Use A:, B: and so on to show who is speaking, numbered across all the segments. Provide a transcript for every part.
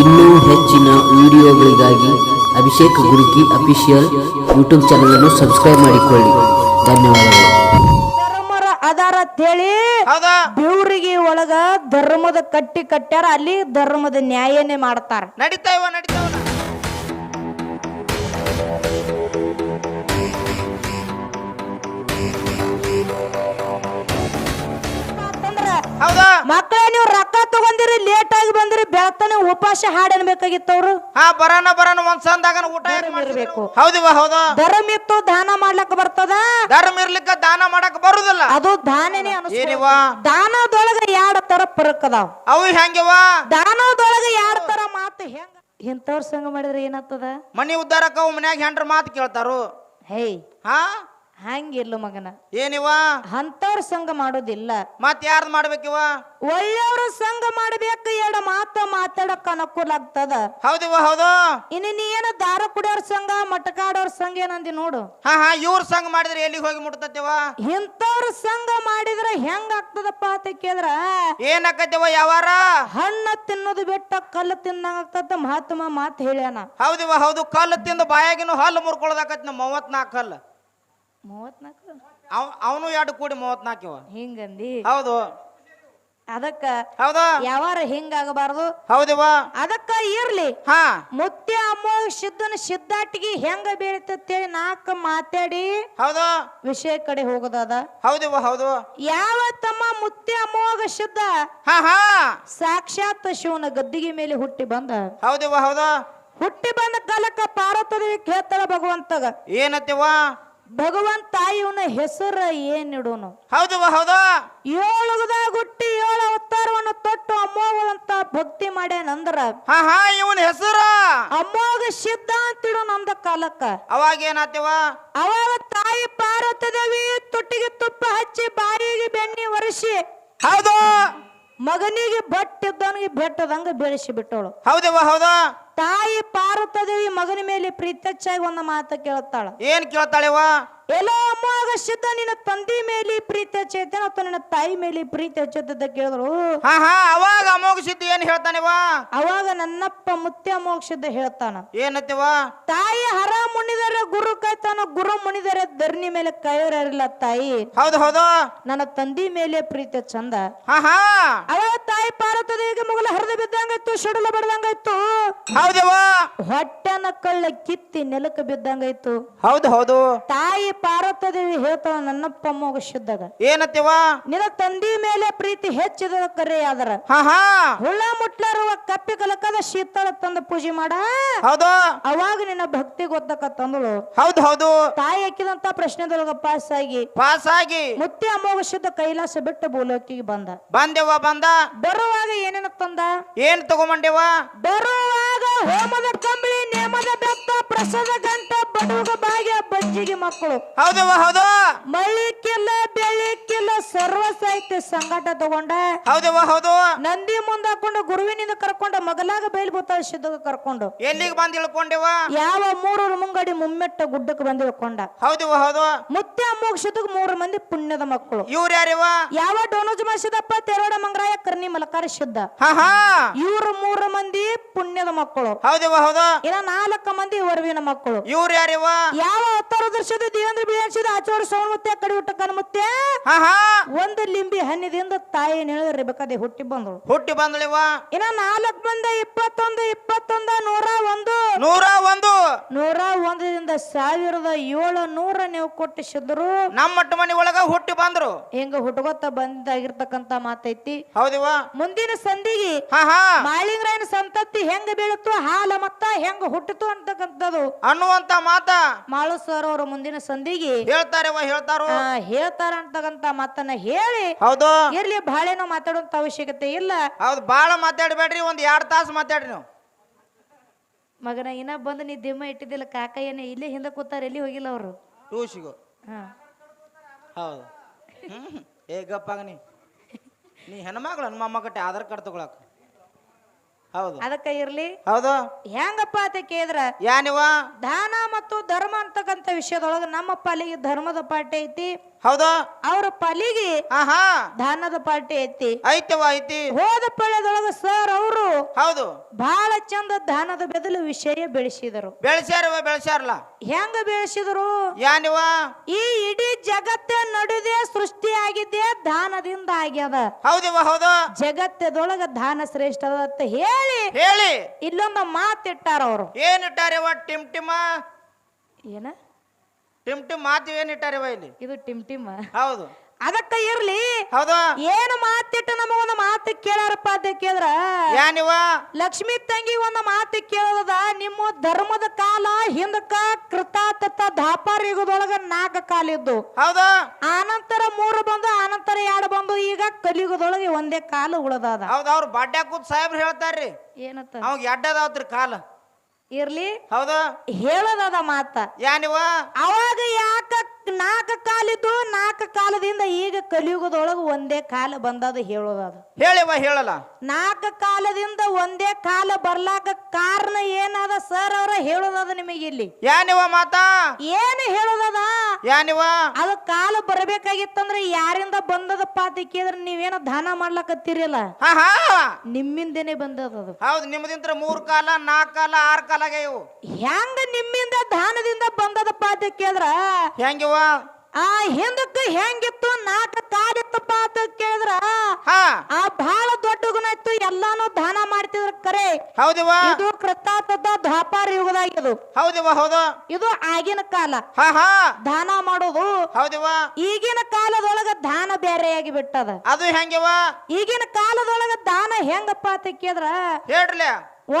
A: ಇನ್ನೂ ಹೆಚ್ಚಿನ ವಿಡಿಯೋಗಳಿಗಾಗಿ ಅಭಿಷೇಕ್ ಗುರುಕಿ ಅಫಿಷಿಯಲ್ ಯೂಟ್ಯೂಬ್ ಚಾನಲನ್ನು ಸಬ್ಸ್ಕ್ರೈಬ್ ಮಾಡಿಕೊಳ್ಳಿ. ಧನ್ಯವಾದಗಳು.
B: ಧರ್ಮರ ಅದಾರ ಅಂತೇಳಿ
C: ಹೌದಾ?
B: ದೇವ್ರಿಗೆ ಒಳಗ ಧರ್ಮದ ಕಟ್ಟಿ ಕಟ್ಟ್ಯಾರ ಅಲ್ಲಿ ಧರ್ಮದ ನ್ಯಾಯನೇ ಮಾಡ್ತಾರ.
C: ನಡೀತಾ ಇವ ನಡೀತಾವ
B: ಬೆಳತನೆ ಉಪವಾಸ ಹಾಡು ಅನ್ಬೇಕಾಗಿತ್ತು ಅವ್ರು
C: ಹಾ ಬರೋಣ ಬರೋಣ ಒಂದ್ ಸಂದಾಗ ಊಟ ಯಾಕ್ ಮಾಡ್ತಿದ್ರು?
B: ಇರ್ಬೇಕು.
C: ಹೌದಿವ ಹೌದಾ.
B: ಧರ್ಮ ಇತ್ತು ದಾನ ಮಾಡ್ಲಕ್ ಬರ್ತದ?
C: ಧರ್ಮ ಇರ್ಲಿಕ್ಕೆ ದಾನ ಮಾಡಕ್ ಬರುದಿಲ್ಲ.
B: ಅದು ದಾನನೇ ಅನಿಸ್ತು
C: ಏನಿವ?
B: ದಾನದೊಳಗ ಎರಡ್ ತರ ಪರಕ್ ಅದಾವ?
C: ಅವು ಹೆಂಗಿವ?
B: ದಾನದೊಳಗ ಎರಡ್ ತರ ಮಾತು ಹೆಂಗ ಇಂಥವ್ರ ಸಂಗ ಮಾಡಿದ್ರೆ ಏನಾಗ್ತದ?
C: ಮನಿ ಉದ್ದಾರಕ್ಕ ಅವು ಮನ್ಯಾಗ ಹೆಂಡ್ರ ಮಾತು ಕೇಳ್ತಾರು.
B: ಹೇ
C: ಹಾ?
B: ಹಂಗಿಲ್ಲ ಮಗನ?
C: ಏನಿವ
B: ಅಂತವ್ರ ಸಂಘ ಮಾಡೋದಿಲ್ಲ.
C: ಮತ್ ಯಾರ್ದು ಮಾಡ್ಬೇಕಿವ
B: ಒಳ್ಳೆಯವ್ರ ಸಂಘ ಮಾಡ್ಬೇಕು ಎರಡು ಮಾತ ಮಾತಾಡಕ್ ಅನುಕೂಲ ಆಗ್ತದ.
C: ಹೌದಿವ ಹೌದು.
B: ಇನ್ನು ನೀ ಏನ ದಾರ ಕುಡಿಯೋರ್ ಸಂಘ ಮಟಕಾಡೋರ್ ಸಂಘ ಏನಂದಿ ನೋಡು.
C: ಹಾ ಹಾ ಇವ್ರ ಸಂಘ ಮಾಡಿದ್ರೆ ಎಲ್ಲಿಗೆ ಹೋಗಿ ಮುಟ್ತತಿವ
B: ಇಂಥವ್ರ ಸಂಘ ಮಾಡಿದ್ರೆ ಹೆಂಗ ಆಗ್ತದಪ್ಪ ಅಂತ ಕೇಳಿದ್ರ?
C: ಏನಾಕತಿವ ಯಾವಾರ?
B: ಹಣ್ಣ ತಿನ್ನೋದು ಬಿಟ್ಟ ಕಲ್ಲು ತಿನ್ನಂಗ ಆಗ್ತದ ಮಹಾತ್ಮ ಮಾತು ಹೇಳ್ಯಾನ.
C: ಹೌದಿವ ಹೌದು. ಕಲ್ಲು ತಿಂದು ಬಾಯಾಗಿನ ಹಲ್ಲು ಮುರ್ಕೊಳ್ಳೋದಾಕತ್ ನಮ್ಮ ಮೂವತ್ನಾಲ್ಕು ಹಲ್ಲು
B: ಮೂವತ್ನಾಲ್ಕು?
C: ಅವ್ ಅವನು ಎರಡು ಕೂಡಿ ಮೂವತ್ನಾಲ್ಕು ಇವ.
B: ಹಿಂಗಂದಿ?
C: ಹೌದು.
B: ಅದಕ್ಕ
C: ಹೌದಾ.
B: ಯಾವಾರ ಹಿಂಗಾಗಬಾರ್ದು?
C: ಹೌದಿವ
B: ಅದಕ್ಕ ಇರ್ಲಿ.
C: ಹಾ.
B: ಮುತ್ಯ ಅಮೋಘ ಸಿದ್ದನ ಸಿದ್ಧಾಟಿಗೆ ಹೆಂಗ ಬೀಳ್ತೇಳಿ ನಾಲ್ಕು ಮಾತಾಡಿ.
C: ಹೌದು.
B: ವಿಷಯ ಕಡೆ ಹೋಗೋದದ.
C: ಹೌದಿವ ಹೌದು.
B: ಯಾವ ತಮ್ಮ ಮುತ್ಯ ಅಮೋಘ ಸಿದ್ಧ
C: ಹಾ ಹಾ.
B: ಸಾಕ್ಷಾತ್ ಶಿವನ ಗದ್ದಿಗೆ ಮೇಲೆ ಹುಟ್ಟಿ ಬಂದ.
C: ಹೌದಿವ ಹೌದು.
B: ಹುಟ್ಟಿ ಬಂದ ಕಾಲಕ್ಕ ಪಾರ್ವತದೇವಿ ಕೇಳ್ತಾಳ ಭಗವಂತಗ.
C: ಏನತ್ತಿವ
B: ಭಗವಂತ ಇವನ ಹೆಸರ ಏನಿಡೋನು?
C: ಹೌದು ಹೌದು.
B: ಏಳುಗದಾಗ ಹುಟ್ಟಿ ಏಳು ಅವತಾರವನ್ನು ತೊಟ್ಟು ಅಮ್ಮೋಗಳಂತ ಭಕ್ತಿ ಮಾಡ್ಯಾನಂದ್ರ
C: ಹಾ ಹಾ ಇವನ್ ಹೆಸರ.
B: ಅಮ್ಮೋಗ ಸಿದ್ಧ ಅಂತಿಡು ನಂದ ಕಾಲಕ್ಕ.
C: ಅವಾಗ ಏನಾತಿವ?
B: ಅವಾಗ ತಾಯಿ ಪಾರ್ವತಿ ದೇವಿ ತುಟ್ಟಿಗೆ ತುಪ್ಪ ಹಚ್ಚಿ ಬಾಯಿಗೆ ಬೆಣ್ಣಿ ಒರೆಸಿ
C: ಹೌದು.
B: ಮಗನಿಗೆ ಬಟ್ಟಿದ್ದವನಿಗೆ ಬೆಟ್ಟದಂಗ ಬೆಳೆಸಿ ಬಿಟ್ಟವಳು
C: ಹೌದಿವ ಹೌದು.
B: ತಾಯಿ ಪಾರ್ವತದೇವಿ ಮಗನ ಮೇಲೆ ಪ್ರೀತಚ್ಚಾಗಿ ಒಂದು ಮಾತು ಕೇಳುತ್ತಾಳ.
C: ಏನ್ ಕೇಳ್ತಾಳಿವ
B: ಎಲ್ಲೋ ಅಮ್ಮವಾಗ ಸಿದ್ಧ ನಿನ್ನ ತಂದಿ ಮೇಲೆ ಪ್ರೀತಿ ಹಚ್ಚೈತೆ ಅಥವಾ ನನ್ನ ತಾಯಿ ಮೇಲೆ ಪ್ರೀತಿ ಹಚ್ಚೈತೆ ಕೇಳಿದ್ರು.
C: ಹಾ ಹಾ ಅವಾಗ ಅಮೋಘ ಸಿದ್ಧ ಏನ್ ಹೇಳ್ತಾನೆ
B: ಅವಾಗ ನನ್ನಪ್ಪ ಮುತ್ಯ ಮೋಕ್ಷದ ಹೇಳ್ತಾನ.
C: ಏನತ್ತಿವ
B: ತಾಯಿ ಹರ ಮುಣಿದರೆ ಗುರು ಕೈತಾನ ಗುರು ಮುಣಿದರೆ ಧರಣಿ ಮೇಲೆ ಕಾಯೋರಿಲ್ಲ ತಾಯಿ.
C: ಹೌದು ಹೌದು.
B: ನನ್ನ ತಂದಿ ಮೇಲೆ ಪ್ರೀತಿ ಚಂದ.
C: ಹಾ ಹಾ.
B: ಅವಾಗ ತಾಯಿ ಈಗ ಮುಗಲ ಹರಿದ ಬಿದ್ದಂಗಾಯ್ತು ಶಡಲ ಬಡ್ದಂಗಾಯ್ತು.
C: ಹೌದಿವ
B: ಹೊಟ್ಟೆನ ಕಳ್ಳ ಕಿತ್ತಿ ನೆಲಕ್ಕೆ ಬಿದ್ದಂಗಾಯ್ತು.
C: ಹೌದು ಹೌದು.
B: ತಾಯಿ ಪಾರ್ವತದೇವಿ ಹೇಳ್ತಾಳ ನನ್ನಪ್ಪ ಮೋಗ ಶುದ್ಧಗ.
C: ಏನತ್ತೇವ
B: ನಿನ್ನ ತಂದಿ ಮೇಲೆ ಪ್ರೀತಿ ಹೆಚ್ಚಿದ ಕರೆ ಆದ್ರ
C: ಹಾ ಹಾ.
B: ಹುಳ ಮುಟ್ಲಾರುವ ಕಪ್ಪಿ ಕಲಕದ ಶೀತಳ ತಂದ ಪೂಜೆ ಮಾಡ.
C: ಹೌದು.
B: ಅವಾಗ ನಿನ್ನ ಭಕ್ತಿ ಗೊತ್ತಕ ತಂದಳು.
C: ಹೌದು ಹೌದು.
B: ತಾಯಿ ಹಾಕಿದಂತ ಪ್ರಶ್ನೆದೊಳಗ ಪಾಸ್ ಆಗಿ
C: ಪಾಸ್ ಆಗಿ
B: ಮುತ್ತಿ ಅಮೋಘ ಶುದ್ಧ ಕೈಲಾಸ ಬಿಟ್ಟು ಭೂಲೋಕಿಗೆ ಬಂದ.
C: ಬಂದೆವ ಬಂದ.
B: ಬರುವಾಗ ಏನೇನ ತಂದ?
C: ಏನ್ ತಗೊಂಬಂಡೆವ
B: ಬರುವಾಗ ಹೋಮದ ಕಂಬಳಿ ನೇಮದ ಬೆತ್ತ ಪ್ರಸಾದ ಗಂಟ ಬಡುಗ ಭಾಗ್ಯ ಬಜ್ಜಿಗೆ ಮಕ್ಕಳು.
C: ಹೌದವ ಹೌದು.
B: ಮಳ್ಳಿಕ್ಕಿಲ್ಲ ಬೆಳ್ಳಿಕ್ಕಿಲ್ಲ ಸರ್ವ ಸಾಹಿತ್ಯ ಸಂಗಾಟ ತಗೊಂಡ.
C: ಹೌದವ ಹೌದು.
B: ನಂದಿ ಮುಂದೆ ಹಾಕೊಂಡು ಗುರುವಿನಿಂದ ಕರ್ಕೊಂಡ ಮಗಲಾಗ ಬಯಲ್ಭೂತ ಸಿದ್ಧಗ ಕರ್ಕೊಂಡು.
C: ಎಲ್ಲಿಗೆ ಬಂದ್ ಇಳ್ಕೊಂಡೆವ
B: ಯಾವ ಮೂರು ಮುಂಗಡಿ ಮುಮ್ಮೆಟ್ಟ ಗುಡ್ಡಕ್ಕೆ ಬಂದ್ ಇಳ್ಕೊಂಡ.
C: ಹೌದು ಹೌದು.
B: ಮುತ್ತ ಮೋಕ್ಷದಕ್ಕೆ ಮೂರು ಮಂದಿ ಪುಣ್ಯದ ಮಕ್ಕಳು.
C: ಇವ್ರ ಯಾರಿವ
B: ಯಾವ ಡೋನೋಜ್ ಮಾಸಿದಪ್ಪ ತೆರಡ ಮಂಗರಾಯ ಕರ್ನಿ ಮಲಕಾರ ಸಿದ್ಧ
C: ಹಾ ಹಾ.
B: ಇವ್ರು ಮೂರು ಮಂದಿ ಪುಣ್ಯದ ಮಕ್ಕಳು.
C: ಹೌದವ ಹೌದು.
B: ಇನ್ನ ನಾಲ್ಕು ಮಂದಿ ವರವಿನ ಮಕ್ಕಳು.
C: ಇವ್ರ
B: ಯಾವ ಅವತಾರ ದರ್ಶದ ದೇವೇಂದ್ರ ಬಿಳಿಸಿದ ಆಚೋಡ ಸೌಮತ್ತೆ ಮುತ್ತೆ ಕಡಿ ಹುಟ್ಟ ಕಣ್ಮುತ್ತೆ
C: ಹಾ ಹಾ.
B: ಒಂದು ಲಿಂಬಿ ಹನ್ನಿದಿಂದ ತಾಯಿ ನೆಳೆ ಬೇಕಾದೆ ಹುಟ್ಟಿ ಬಂದಳು.
C: ಹುಟ್ಟಿ ಬಂದಳಿವ?
B: ಇನ್ನ ನಾಲ್ಕು ಬಂದ ಇಪ್ಪತ್ತೊಂದು ಇಪ್ಪತ್ತೊಂದ ನೂರ ಒಂದು.
C: ನೂರ ಒಂದು.
B: ನೂರ ಒಂದರಿಂದ ಸಾವಿರದ ಏಳು ನೂರ ನೀವು ಕೊಟ್ಟಿಸಿದ್ರು.
C: ನಮ್ಮ ಮಟ್ಟ ಮನಿ ಒಳಗ ಹುಟ್ಟಿ ಬಂದ್ರು.
B: ಹಿಂಗ ಹುಟ್ಕೋತ ಬಂದಾಗಿರ್ತಕ್ಕಂತ ಮಾತೈತಿ.
C: ಹೌದಿವ?
B: ಮುಂದಿನ ಸಂಧಿಗೆ
C: ಹಾ ಹಾ.
B: ಮಾಳಿಂಗ್ರಾಯನ ಸಂತತಿ ಹೆಂಗ ಬೀಳತ್ತು ಹಾಲ ಮತ್ತ ಹೆಂಗ ಹುಟ್ಟಿತು ಅಂತಕ್ಕಂಥದ್ದು.
C: ಅನ್ನುವಂತ ಮಾತ
B: ಮಾಳು ಸರ್ ಅವರು ಮುಂದಿನ ಸಂಧಿಗೆ
C: ಹೇಳ್ತಾರೆ
B: ಹೇಳ್ತಾರೋ? ಹೇಳ್ತಾರ ಅಂತಕ್ಕಂತ ಮಾತನ್ನ ಹೇಳಿ
C: ಹೌದು.
B: ಇರ್ಲಿ ಬಾಳೆನೋ ಮಾತಾಡುವಂತ ಅವಶ್ಯಕತೆ ಇಲ್ಲ.
C: ಹೌದು ಬಾಳ ಮಾತಾಡ್ಬೇಡ್ರಿ ಒಂದ್ ಎರಡ್ ತಾಸು ಮಾತಾಡ್ರಿ ನೀವು.
B: ಮಗನ ಇನ್ನ ಬಂದು ನೀ ದಿಮ್ಮ ಇಟ್ಟಿದ್ದಿಲ್ಲ ಕಾಕ ಏನ ಇಲ್ಲೇ ಹಿಂದೆ ಕೂತಾರ ಎಲ್ಲಿ ಹೋಗಿಲ್ಲ ಅವರು?
C: ಟೂಸಿಗು
B: ಹಾ.
C: ಹೌದು. ಏ ಗಪ್ಪಾಗ ನೀ. ನೀ ಹೆಣ್ಮಗಳು ಹನುಮಮ್ಮ ಕಟ್ಟೆ ಆಧಾರ್ ಕಾರ್ಡ್ ತಗೊಳಕ್. ಹೌದು.
B: ಅದಕ್ಕ ಇರ್ಲಿ.
C: ಹೌದು.
B: ಹೆಂಗಪ್ಪ ಅಂತ ಕೇಳಿದ್ರ?
C: ಯಾನಿವ
B: ದಾನ ಮತ್ತು ಧರ್ಮ ಅಂತಕ್ಕಂತ ವಿಷಯದೊಳಗ ನಮ್ಮ ಪಾಲಿಗೆ ಧರ್ಮದ ಪಾಠ ಐತಿ.
C: ಹೌದು.
B: ಅವ್ರ ಪಾಲಿಗೆ ದಾನದ ಪಾಠ ಐತಿ.
C: ಐತವ ಐತಿ.
B: ಹೋದ ಪಳ್ಯದೊಳಗ ಸರ್ ಅವರು
C: ಹೌದು.
B: ಬಹಳ ಚಂದ ದಾನದ ಬೆದಲು ವಿಷಯ ಬೆಳೆಸಿದರು.
C: ಬೆಳೆಸ್ಯಾರವ ಬೆಳೆಸ್ಯಾರಲ್ಲ
B: ಹೆಂಗ ಬೆಳೆಸಿದರು?
C: ಯಾನಿವ
B: ಈ ಇಡೀ ಜಗತ್ತ ನಡುದೇ ಸೃಷ್ಟಿಯಾಗಿದ್ದೇ ದಾನದಿಂದ ಆಗ್ಯದ.
C: ಹೌದಿವ ಹೌದು.
B: ಜಗತ್ತದೊಳಗ ದಾನ ಶ್ರೇಷ್ಠ ಅಂತ ಹೇಳಿ
C: ಹೇಳಿ.
B: ಇಲ್ಲೊಂದು ಮಾತಿಟ್ಟಾರ ಅವರು.
C: ಏನಿಟ್ಟಾರಿವ ಟಿಮ್ ಟಿಮ
B: ಏನ?
C: ಟಿಮ್ ಟಿಮ್ ಮಾತು ಏನಿಟ್ಟಾರಿವ ಇಲ್ಲಿ?
B: ಇದು ಟಿಮ್ ಟಿಮ್
C: ಹೌದು.
B: ಅದಕ್ಕ ಇರ್ಲಿ.
C: ಹೌದು.
B: ಏನು ಮಾತಿಟ್ಟು ನಮಗೊಂದು ಮಾತು ಕೇಳಾರಪ್ಪ ಅಂತ ಕೇಳಿದ್ರ?
C: ಯಾನಿವ
B: ಲಕ್ಷ್ಮಿ ತಂಗಿ ಒಂದು ಮಾತು ಕೇಳದ ನಿಮ್ಮ ಧರ್ಮದ ಕಾಲ ಹಿಂದಕ ಕೃತಾತತ ದಾಪಾರ ಯುಗದೊಳಗ ನಾಲ್ಕು ಕಾಲ ಇದ್ದು.
C: ಹೌದು.
B: ಆನಂತರ ಮೂರು ಬಂದು ಆನಂತರ ಎರಡು ಬಂದು ಈಗ ಕಲಿಯುಗದೊಳಗೆ ಒಂದೇ ಕಾಲ ಉಳದದ.
C: ಹೌದು ಅವ್ರು ಬಾಡ್ಯಾಗ ಕೂತ್ ಸಾಹೇಬ್ರು ಹೇಳ್ತಾರ್ರಿ.
B: ಏನತ್ತ
C: ಅವಾಗ ಎಡ್ಡದಾವ್ತ್ರಿ ಕಾಲ.
B: ಇರ್ಲಿ.
C: ಹೌದಾ?
B: ಹೇಳೋದದ ಮಾತ.
C: ಯಾನಿವ
B: ಅವಾಗ ಯಾಕ ನಾಲ್ಕ ಕಾಲಿದ್ದು ನಾಲ್ಕ ಕಾಲದಿಂದ ಈಗ ಕಲಿಯುಗದೊಳಗ ಒಂದೇ ಕಾಲ ಬಂದದ ಹೇಳೋದದ
C: ಹೇಳಿವ ಹೇಳಲ್ಲ.
B: ನಾಲ್ಕ ಕಾಲದಿಂದ ಒಂದೇ ಕಾಲ ಬರ್ಲಾಕ ಕಾರಣ ಏನದ ಸರ್ ಅವ್ರ ಹೇಳೋದದ ನಿಮಗೆ ಇಲ್ಲಿ
C: ಯಾನಿವ ಮಾತಾ?
B: ಏನು ಹೇಳೋದದ?
C: ಯಾನಿವ
B: ಅದ ಕಾಲ ಬರಬೇಕಾಗಿತ್ತಂದ್ರೆ ಯಾರಿಂದ ಬಂದದಪ್ಪ ಅಂತ ಕೇಳಿದ್ರೆ ನೀವೇನೋ ದಾನ ಮಾಡ್ಲಕತ್ತೀರಲ್ಲ?
C: ಹಾ ಹಾ.
B: ನಿಮ್ಮಿಂದೇನೆ ಬಂದದ ಅದು.
C: ಹೌದು ನಿಮ್ಮದಿಂದ ಮೂರ್ ಕಾಲ ನಾಲ್ಕ ಕಾಲ ಆರ್ ಕಾಲ ಆಗ್ಯಾವು.
B: ಹೆಂಗ ನಿಮ್ಮಿಂದ ದಾನದಿಂದ ಬಂದದಪ್ಪ ಅಂತ ಕೇಳಿದ್ರ
C: ಹೆಂಗಿವ
B: ಆ ಹಿಂದಕ್ಕೆ ಹೆಂಗಿತ್ತು ನಾಲ್ಕು ಕಾಲಿತ್ತಪ್ಪ ಅಂತ ಕೇಳಿದ್ರ
C: ಹಾ
B: ಆ ಬಹಳ ದೊಡ್ಡ ಗುಣ ಇತ್ತು ಎಲ್ಲಾನು ದಾನ ಕರೆ
C: ಹೌದಿವ
B: ಇದು ಕೃತಾತದ ದ್ವಾಪಾರ ಯುಗದಾಗಿದು
C: ಹೌದಿವ ಹೌದು.
B: ಇದು ಆಗಿನ ಕಾಲ.
C: ಹಾ ಹಾ.
B: ದಾನ ಮಾಡೋದು
C: ಹೌದಿವ
B: ಈಗಿನ ಕಾಲದೊಳಗ ದಾನ ಬೇರೆಯಾಗಿ ಬಿಟ್ಟದ.
C: ಅದು ಹೆಂಗಿವ
B: ಈಗಿನ ಕಾಲದೊಳಗ ದಾನ ಹೆಂಗಪ್ಪ ಅಂತ ಕೇಳಿದ್ರ?
C: ಹೇಳ್ರಲ್ಲ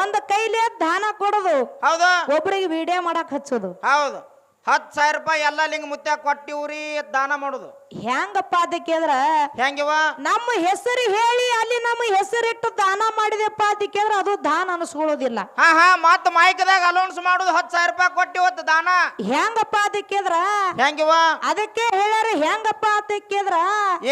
B: ಒಂದ್ ಕೈಲಿ ದಾನ ಕೊಡೋದು.
C: ಹೌದು.
B: ಒಬ್ರಿಗೆ ವಿಡಿಯೋ ಮಾಡಕ್ ಹಚ್ಚೋದು.
C: ಹೌದು. ಹತ್ತು ಸಾವಿರ ರೂಪಾಯಿ ಎಲ್ಲ ಲಿಂಗ ಮುತ್ಯ ಕೊಟ್ಟಿವ್ರಿ ದಾನ ಮಾಡುದು.
B: ಹೆಂಗಪ್ಪ ಅದಕ್ಕೆ ಅಂದ್ರ
C: ಹೆಂಗವ
B: ನಮ್ಮ ಹೆಸರು ಹೇಳಿ ಅಲ್ಲಿ ನಮ್ಮ ಹೆಸರಿಟ್ಟು ದಾನ ಮಾಡಿದೆಪ್ಪ ಅದಕ್ಕೆ ಅಂದ್ರ ಅದು ದಾನ ಅನಿಸ್ಕೊಳ್ಳೋದಿಲ್ಲ.
C: ಹಾ ಹಾ ಮತ್ತ ಮೈಕ್ದಾಗ ಅಲೌನ್ಸ್ ಮಾಡುದು ಹತ್ತು ಸಾವಿರ ರೂಪಾಯಿ ಕೊಟ್ಟಿವತ್ತು ದಾನ.
B: ಹೆಂಗಪ್ಪ ಅದಕ್ಕೆ ಅಂದ್ರ
C: ಹೆಂಗಿವ
B: ಅದಕ್ಕೆ ಹೇಳ್ಯಾರ ಹೆಂಗಪ್ಪ ಅದಕ್ಕೆ ಅಂದ್ರ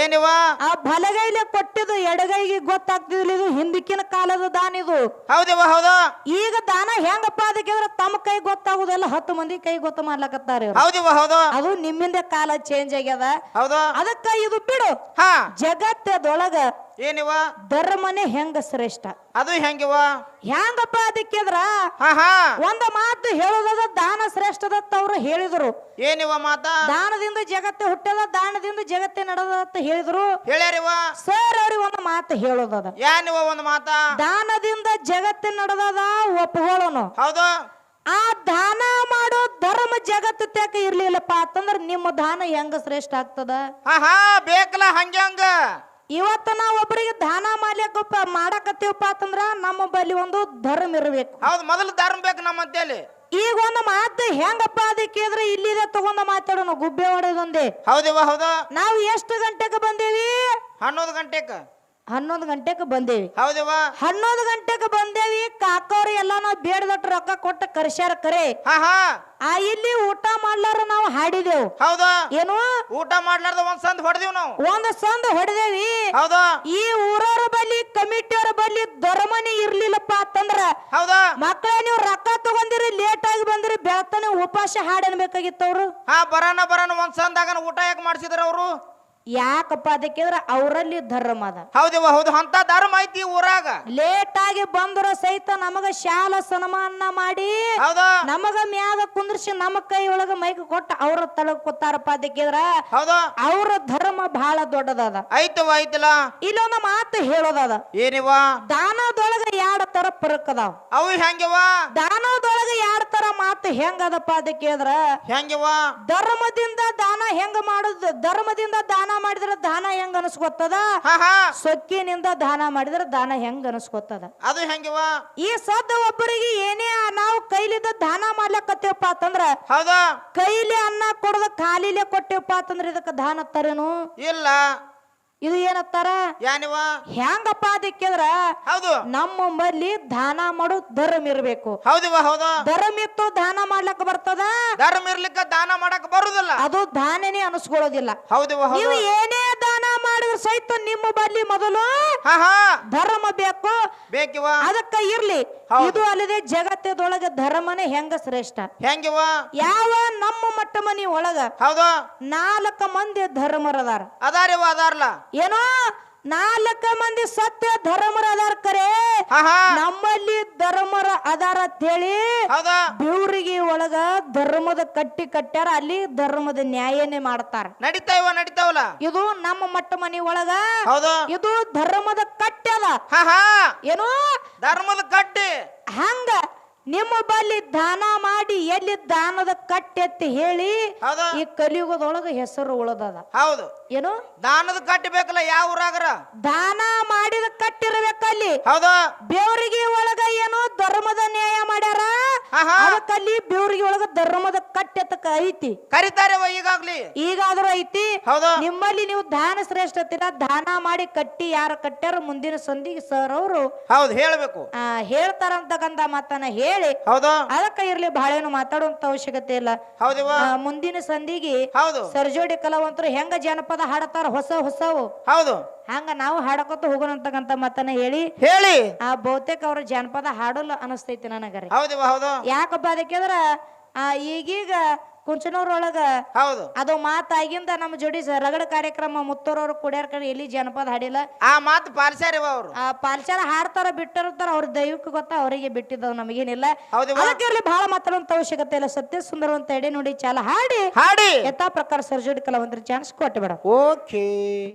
C: ಏನಿವ
B: ಆ ಬಲಗೈಲೆ ಕೊಟ್ಟಿದ್ದು ಎಡಗೈಗೆ ಗೊತ್ತಾಗ್ತಿದಿಲ್ಲ ಇದು ಹಿಂದಿಕ್ಕಿನ ಕಾಲದ ದಾನ ಇದು.
C: ಹೌದಿವ ಹೌದು.
B: ಈಗ ದಾನ ಹೆಂಗಪ್ಪ ಅದಕ್ಕೆ ಅಂದ್ರ ತಮ್ಮ ಕೈ ಗೊತ್ತಾಗುದಿಲ್ಲ ಹತ್ತು ಮಂದಿ ಕೈ ಗೊತ್ತ ಮಾಡ್ಲಕತ್ತಾರ ಇವ್ರು.
C: ಹೌದಿವ ಹೌದು.
B: ಅದು ನಿಮ್ಮಿಂದ ಕಾಲ ಚೇಂಜ್ ಆಗ್ಯದ.
C: ಹೌದು.
B: ಅದಕ್ಕ ಇದು ಬಿಡು.
C: ಹಾ.
B: ಜಗತ್ತದೊಳಗ
C: ಏನಿವ?
B: ಧರ್ಮನೆ ಹೆಂಗ ಶ್ರೇಷ್ಠ?
C: ಅದು ಹೆಂಗಿವ?
B: ಹೆಂಗಪ್ಪ ಅದಕ್ಕಿದ್ರ
C: ಹಾ ಹಾ.
B: ಒಂದ ಮಾತು ಹೇಳುದದ ದಾನ ಶ್ರೇಷ್ಠದತ್ತ ಅವ್ರು ಹೇಳಿದ್ರು.
C: ಏನಿವ ಮಾತ?
B: ದಾನದಿಂದ ಜಗತ್ತೆ ಹುಟ್ಟದ ದಾನದಿಂದ ಜಗತ್ತೇ ನಡೆದ ಅಂತ ಹೇಳಿದ್ರು.
C: ಹೇಳ್ಯಾರಿವ?
B: ಸರ್ ಅವ್ರಿಗೆ ಒಂದು ಮಾತು ಹೇಳೋದದ.
C: ಏನಿವ ಒಂದು ಮಾತ?
B: ದಾನದಿಂದ ಜಗತ್ತೆ ನಡೆದದ ಒಪ್ಕೊಳ್ಳೋನು
C: ಹೌದು.
B: ಆ ದಾನ ಮಾಡೋ ಧರ್ಮ ಜಗತ್ತು ತೆಕ ಇರ್ಲಿಲ್ಲಪ್ಪ ಅಂತಂದ್ರ ನಿಮ್ಮ ದಾನ ಹೆಂಗ ಶ್ರೇಷ್ಠ ಆಗ್ತದ?
C: ಹಾ ಹಾ ಬೇಕಲ್ಲ ಹಂಗೆ ಹಂಗ.
B: ಇವತ್ತ ನಾವ್ ಒಬ್ಬರಿಗೆ ದಾನ ಮಾಡ್ಲಿಕ್ಕಪ್ಪ ಮಾಡಕತ್ತೀವಪ್ಪ ಅಂತಂದ್ರ ನಮ್ಮ ಬಳಿ ಒಂದು ಧರ್ಮ ಇರಬೇಕು.
C: ಹೌದು ಮೊದಲು ಧರ್ಮ ಬೇಕು ನಮ್ಮ ಮಧ್ಯೆ
B: ಈಗ ಒಂದು ಮಾತು ಹೆಂಗಪ್ಪ ಅದಕ್ಕೆ ಇದ್ರೆ ಇಲ್ಲಿದೆ ತಗೊಂಡ ಮಾತಾಡೋಣ ಗುಬ್ಬೆ ಹೊಡೆದೊಂದೇ.
C: ಹೌದಿವ ಹೌದಾ.
B: ನಾವು ಎಷ್ಟು ಗಂಟೆಗೆ ಬಂದೇವಿ?
C: ಹನ್ನೊಂದು ಗಂಟೆಕ
B: ಹನ್ನೊಂದು ಗಂಟೆಗೆ ಬಂದೇವಿ.
C: ಹೌದವ್ವ?
B: ಹನ್ನೊಂದು ಗಂಟೆಗೆ ಬಂದೇವಿ ಕಾಕೋರು ಎಲ್ಲ ನಾವು ಬೇಡದಟ್ಟು ರೊಕ್ಕ ಕೊಟ್ಟ ಕರ್ಸ್ಯಾರ ಕರೆ.
C: ಹಾ ಹಾ.
B: ಆ ಇಲ್ಲಿ ಊಟ ಮಾಡ್ಲಾರ ನಾವು ಹಾಡಿದೆವು.
C: ಹೌದಾ?
B: ಏನು?
C: ಊಟ ಮಾಡ್ಲಾರ್ದ ಒಂದ್ ಸಂದ್ ಹೊಡೆದೇವ್ ನಾವು.
B: ಒಂದ್ ಸಂದ್ ಹೊಡೆದೇವಿ.
C: ಹೌದು?
B: ಈ ಊರವ್ರ ಬಲ್ಲಿ ಕಮಿಟಿಯವ್ರ ಬಲ್ಲಿ ದೊರಮನಿ ಇರ್ಲಿಲ್ಲಪ್ಪ ಅಂತಂದ್ರ
C: ಹೌದಾ?
B: ಮಕ್ಕಳೇ ನೀವು ರೊಕ್ಕ ತಗೊಂಡಿರಿ ಲೇಟ್ ಆಗಿ ಬಂದಿರಿ ಬೆಳತನೆ ಉಪವಾಸ ಹಾಡು ಅನ್ಬೇಕಾಗಿತ್ತು ಅವ್ರು
C: ಹಾ ಬರೋಣ ಬರೋಣ ಒಂದ್ ಸಂದಾಗ ಊಟ ಯಾಕೆ ಮಾಡ್ಸಿದ್ರ ಅವರು?
B: ಯಾಕಪ್ಪ ಅದಕ್ಕೆ ಅವರಲ್ಲಿ ಧರ್ಮ ಅದ.
C: ಹೌದು ಹೌದು ಅಂತ ಧರ್ಮ ಐತಿ ಈ ಊರಾಗ.
B: ಲೇಟ್ ಆಗಿ ಬಂದ್ರ ಸಹಿತ ನಮಗ ಶಾಲ ಸನ್ಮಾನ ಮಾಡಿ
C: ಹೌದಾ.
B: ನಮಗ ಮ್ಯಾಗ ಕುಂದ್ರಿಸಿ ನಮ್ಮ ಕೈ ಒಳಗ ಮೈಕ್ ಕೊಟ್ಟ ಅವ್ರ ತಳಗ್ ಕೊತ್ತಾರಪ್ಪ ಅದಕ್ಕೆಂದ್ರ
C: ಹೌದು.
B: ಅವ್ರ ಧರ್ಮ ಬಹಳ ದೊಡ್ಡದದ.
C: ಐತವ ಐತಲ್ಲ
B: ಇಲ್ಲೊಂದು ಮಾತು ಹೇಳೋದಾದ.
C: ಏನಿವ
B: ದಾನದೊಳಗ ಎರಡ್ ತರ ಪರಕ್ ಅದಾವ.
C: ಅವು ಹೆಂಗವ
B: ದಾನದೊಳಗ ಎರಡ್ ತರ ಮಾತು ಹೆಂಗದಪ್ಪ ಅದಕ್ಕೆ ಕೇಳಿದ್ರ?
C: ಹೆಂಗವ
B: ಧರ್ಮದಿಂದ ದಾನ ಹೆಂಗ ಮಾಡುದು ಧರ್ಮದಿಂದ ದಾನ ಮಾಡಿದ್ರೆ ದಾನ ಹೆಂಗ ಅನಸ್ಕೊತದ ಸೊಕ್ಕಿನಿಂದ ದಾನ ಮಾಡಿದ್ರೆ ದಾನ ಹೆಂಗ ಅನಸ್ಕೊತದ
C: ಅದು ಹೆಂಗವ
B: ಈ ಸದ್ದ ಒಬ್ಬರಿಗೆ ಏನೇ ನಾವು ಕೈಲಿದ್ದ ದಾನ ಮಾಡ್ಲಕತ್ತೇವಪ್ಪ ಅಂತಂದ್ರ
C: ಹೌದಾ?
B: ಕೈಲಿ ಅನ್ನ ಕೊಡದ ಕಾಲಿಲೆ ಕೊಟ್ಟೇವಪ್ಪ ಅಂತಂದ್ರ ಇದಕ್ಕ ದಾನ ತರೇನು
C: ಇಲ್ಲ.
B: ಇದು ಏನತ್ತಾರ?
C: ಯಾನಿವ
B: ಹೆಂಗಪ್ಪ ಅದಕ್ಕಿದ್ರ
C: ಹೌದು.
B: ನಮ್ಮ ಬಲ್ಲಿ ದಾನ ಮಾಡೋ ಧರ್ಮ ಇರ್ಬೇಕು.
C: ಹೌದಿವ ಹೌದು.
B: ಧರ್ಮ ಇತ್ತು ದಾನ ಮಾಡ್ಲಕ್ ಬರ್ತದ?
C: ಧರ್ಮ ಇರ್ಲಿಕ್ಕ ದಾನ ಮಾಡಕ್ ಬರುದಿಲ್ಲ.
B: ಅದು ದಾನನೇ ಅನಿಸ್ಕೊಳ್ಳೋದಿಲ್ಲ.
C: ಹೌದಿವ ಹೌದು.
B: ನೀವು ಏನೇ ಸಹಿತ ನಿಮ್ಮ ಬಲ್ಲಿ ಮೊದಲು
C: ಹಾ ಹಾ.
B: ಧರ್ಮ ಬೇಕು.
C: ಬೇಕಿವ?
B: ಅದಕ್ಕ ಇರ್ಲಿ.
C: ಹೌದು.
B: ಇದು ಅಲ್ಲದೆ ಜಗತ್ತದೊಳಗ ಧರ್ಮನೇ ಹೆಂಗ ಶ್ರೇಷ್ಠ?
C: ಹೆಂಗಿವ?
B: ಯಾವ ನಮ್ಮ ಮಟ್ಟ ಮನಿ ಒಳಗ
C: ಹೌದು.
B: ನಾಲ್ಕ ಮಂದಿ ಧರ್ಮರದಾರ
C: ಅದಾರಿವ ಅದಾರ್ಲ.
B: ಏನೋ ನಾಲ್ಕ ಮಂದಿ ಸತ್ಯ ಧರ್ಮರ ಅದಾರ ಕರೆ.
C: ಹಾ ಹಾ.
B: ನಮ್ಮಲ್ಲಿ ಅದಾರ ಅಂತೇಳಿ
C: ಹೌದಾ?
B: ಬೆವ್ರಿಗೆ ಒಳಗ ಧರ್ಮದ ಕಟ್ಟಿ ಕಟ್ಟ್ಯಾರ ಅಲ್ಲಿ ಧರ್ಮದ ನ್ಯಾಯನೇ ಮಾಡ್ತಾರ.
C: ನಡೀತಾ ಇವ ನಡೀತಾವಲ್ಲ
B: ಇದು ನಮ್ಮ ಮಟ್ಟ ಮನಿ ಒಳಗ
C: ಹೌದು.
B: ಇದು ಧರ್ಮದ
C: ಹಾ ಹಾ.
B: ಏನು
C: ಧರ್ಮದ ಕಟ್ಟಿ.
B: ಹಂಗ ನಿಮ್ಮ ಬಲ್ಲಿ ದಾನ ಮಾಡಿ ಎಲ್ಲಿ ದಾನದ ಕಟ್ಟೆತ್ತಿ ಹೇಳಿ
C: ಹೌದು?
B: ಈ ಕಲಿಯುಗದೊಳಗ ಹೆಸರು ಉಳದದ.
C: ಹೌದು.
B: ಏನು?
C: ದಾನದ ಕಟ್ಟಬೇಕಲ್ಲ ಯಾವ ಊರಾಗರ?
B: ದಾನ ಮಾಡಿದ ಕಟ್ಟಿರ್ಬೇಕಲ್ಲಿ.
C: ಹೌದು.
B: ಬೆವರಿಗೆ ಒಳಗ ಏನು ಧರ್ಮದ ನ್ಯಾಯ ಮಾಡ್ಯಾರ? ಅದಕ್ಕಲ್ಲಿ ಬೆವರಿಗೆ ಒಳಗ ಧರ್ಮದ ಕಟ್ಟೆತ್ತಕ ಐತಿ.
C: ಕರಿತಾರೆವ ಈಗಾಗ್ಲಿ.
B: ಈಗಾದ್ರೂ ಐತಿ.
C: ಹೌದು.
B: ನಿಮ್ಮಲ್ಲಿ ನೀವು ದಾನ ಶ್ರೇಷ್ಠತಿನ ದಾನ ಮಾಡಿ ಕಟ್ಟಿ ಯಾರ ಕಟ್ಟ್ಯಾರ? ಮುಂದಿನ ಸಂಧಿಗೆ ಸರ್ ಅವರು.
C: ಹೌದು ಹೇಳ್ಬೇಕು.
B: ಹೇಳ್ತಾರಂತಕ್ಕಂತ ಮಾತನ್ನ ಹೇಳಿ.
C: ಹೌದು?
B: ಅದಕ್ಕ ಇರ್ಲಿ ಬಹಳೇನು ಮಾತಾಡುವಂತ ಅವಶ್ಯಕತೆ ಇಲ್ಲ.
C: ಹೌದಿವ
B: ಆ, ಮುಂದಿನ ಸಂಧಿಗೆ
C: ಹೌದು.
B: ಸರ್ಜೋಡಿ ಕಲಾವಂತರು ಹೆಂಗ ಜನಪದ ಹಾಡತಾರ ಹೊಸ ಹೊಸವು?
C: ಹೌದು.
B: ಹಂಗ ನಾವು ಹಾಡಕೋತ ಹೋಗೋಣ ಮಾತನ್ನ ಹೇಳಿ
C: ಹೇಳಿ.
B: ಆ ಬಹುತೇಕ ಅವ್ರ ಜನಪದ ಹಾಡಲ್ಲ ಅನಸ್ತೈತಿ ನನಗ
C: ಹೌದಿವ ಹೌದು.
B: ಯಾಕಪ್ಪ ಅದಕ್ಕೆಂದ್ರ ಆ ಈಗೀಗ ಕುಂಚನೂರೊಳಗ
C: ಹೌದು.
B: ಅದು ಮಾತಾಗಿಂದ ನಮ್ಮ ಜೋಡಿ ರಗಡ ಕಾರ್ಯಕ್ರಮ ಮುತ್ತೂರವ್ರು ಕುಡಿಯಾರ ಕಡೆ ಎಲ್ಲಿ ಜನಪದ ಹಾಡಿಲ್ಲ.
C: ಆ ಮಾತು ಪಾಲ್ಸಾರ ಅವರು.
B: ಆ ಪಾಲ್ಚಾರ ಹಾಡ್ತಾರ ಬಿಟ್ಟಿರ್ತಾರ ಅವ್ರ ದೈವಕ್ಕೆ ಗೊತ್ತ ಅವರಿಗೆ ಬಿಟ್ಟಿದ್ದವು ನಮಗೇನಿಲ್ಲ. ಅದಕ್ಕೆ ಇರ್ಲಿ ಬಹಳ ಮಾತಾಡುವಂತ ಅವಶ್ಯಕತೆ ಇಲ್ಲ. ಸತ್ಯ ಸುಂದರವಂತ ಎಡೆ ನೋಡಿ ಚಾಲ ಹಾಡಿ.
C: ಹಾಡಿ.
B: ಯಥಾ ಪ್ರಕಾರ ಸರ್ಜೋಡಿ ಕಲಾವಂತರ ಚಾನ್ಸ್ ಕೊಟ್ಟು ಬೇಡ
C: ಓಕೆ